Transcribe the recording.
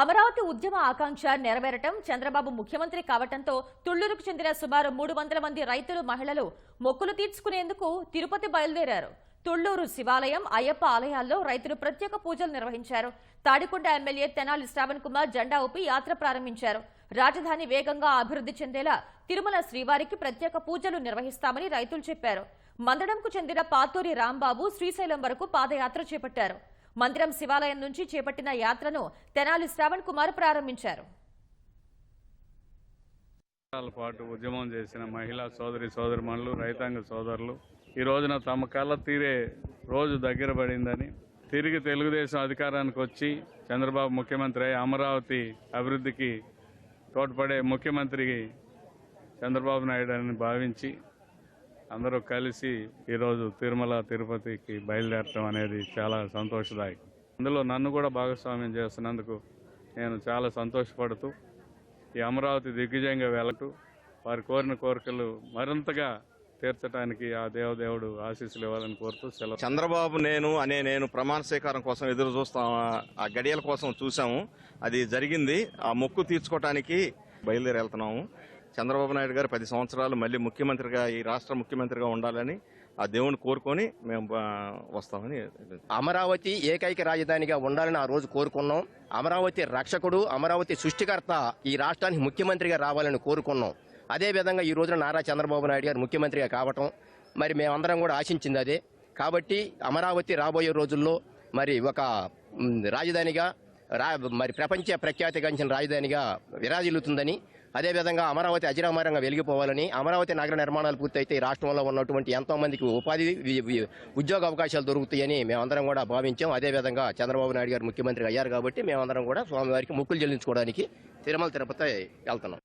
అమరావతి ఉద్యమ ఆకాంక్ష నెరవేరటం చంద్రబాబు ముఖ్యమంత్రి కావటంతో తుళ్ళూరుకు చెందిన సుమారు మూడు వందల మంది రైతులు మహిళలు మొక్కులు తీర్చుకునేందుకు తిరుపతి బయలుదేరారు. తుళ్ళూరు శివాలయం అయ్యప్ప ఆలయాల్లో రైతులు ప్రత్యేక పూజలు నిర్వహించారు. తాడికొండ ఎమ్మెల్యే తెనాలి శ్రావణ్ కుమార్ జెండా ఊపి యాత్ర ప్రారంభించారు. రాజధాని వేగంగా అభివృద్ధి చెందేలా తిరుమల శ్రీవారికి ప్రత్యేక పూజలు నిర్వహిస్తామని రైతులు చెప్పారు. మందడంకు చెందిన పాతూరి రాంబాబు శ్రీశైలం వరకు పాదయాత్ర చేపట్టారు. మందిరం శివాలయం నుంచి చేపట్టిన యాత్రను తెనాలి శ్రావణ్ కుమార్ ప్రారంభించారు. పాటు ఉద్యమం చేసిన మహిళా సోదరి సోదరిమణులు రైతాంగ సోదరులు ఈ రోజున తమ కళ్ళ తీరే రోజు దగ్గర పడిందని తిరిగి తెలుగుదేశం అధికారానికి వచ్చి చంద్రబాబు ముఖ్యమంత్రి అయి అమరావతి అభివృద్ధికి తోడ్పడే ముఖ్యమంత్రి చంద్రబాబు నాయుడు అని భావించి అందరూ కలిసి ఈరోజు తిరుమల తిరుపతికి బయలుదేరటం అనేది చాలా సంతోషదాయకం. అందులో నన్ను కూడా భాగస్వామ్యం చేస్తున్నందుకు నేను చాలా సంతోషపడుతూ ఈ అమరావతి దిగ్విజయంగా వెళ్ళటూ వారి కోరిన కోరికలు మరింతగా తీర్చడానికి ఆ దేవదేవుడు ఆశీస్సులు ఇవ్వాలని కోరుతూ సెలవు. చంద్రబాబు నేను అనే నేను ప్రమాణ స్వీకారం కోసం ఎదురు చూస్తాం. ఆ గడియల కోసం చూసాము అది జరిగింది. ఆ మొక్కు తీర్చుకోవటానికి బయలుదేరి వెళ్తున్నాము. చంద్రబాబు నాయుడు గారు పది సంవత్సరాలు మళ్ళీ ముఖ్యమంత్రిగా ఈ రాష్ట్ర ముఖ్యమంత్రిగా ఉండాలని ఆ దేవుని కోరుకొని మేము వస్తామని అమరావతి ఏకైక రాజధానిగా ఉండాలని ఆ రోజు కోరుకున్నాం. అమరావతి రక్షకుడు అమరావతి సృష్టికర్త ఈ రాష్ట్రానికి ముఖ్యమంత్రిగా రావాలని కోరుకున్నాం. అదే విధంగా ఈ రోజున నారా చంద్రబాబు నాయుడు గారు ముఖ్యమంత్రిగా కావటం మరి మేమందరం కూడా ఆశించింది అదే. కాబట్టి అమరావతి రాబోయే రోజుల్లో మరి ఒక రాజధానిగా రా మరి ప్రపంచ ప్రఖ్యాతిగాంచిన రాజధానిగా విరాజిల్లుతుందని అదేవిధంగా అమరావతి అజరామరంగా వెలిగిపోవాలని అమరావతి నగర నిర్మాణాలు పూర్తయితే ఈ రాష్ట్రంలో ఉన్నటువంటి ఎంతో మందికి ఉపాధి ఉద్యోగ అవకాశాలు దొరుకుతాయని మేమందరం కూడా భావించాం. అదేవిధంగా చంద్రబాబు నాయుడు గారు ముఖ్యమంత్రి అయ్యారు కాబట్టి మేమందరం కూడా స్వామివారికి ముక్కులు చెల్లించుకోవడానికి తిరుమల తిరుపతి వెళ్తున్నాం.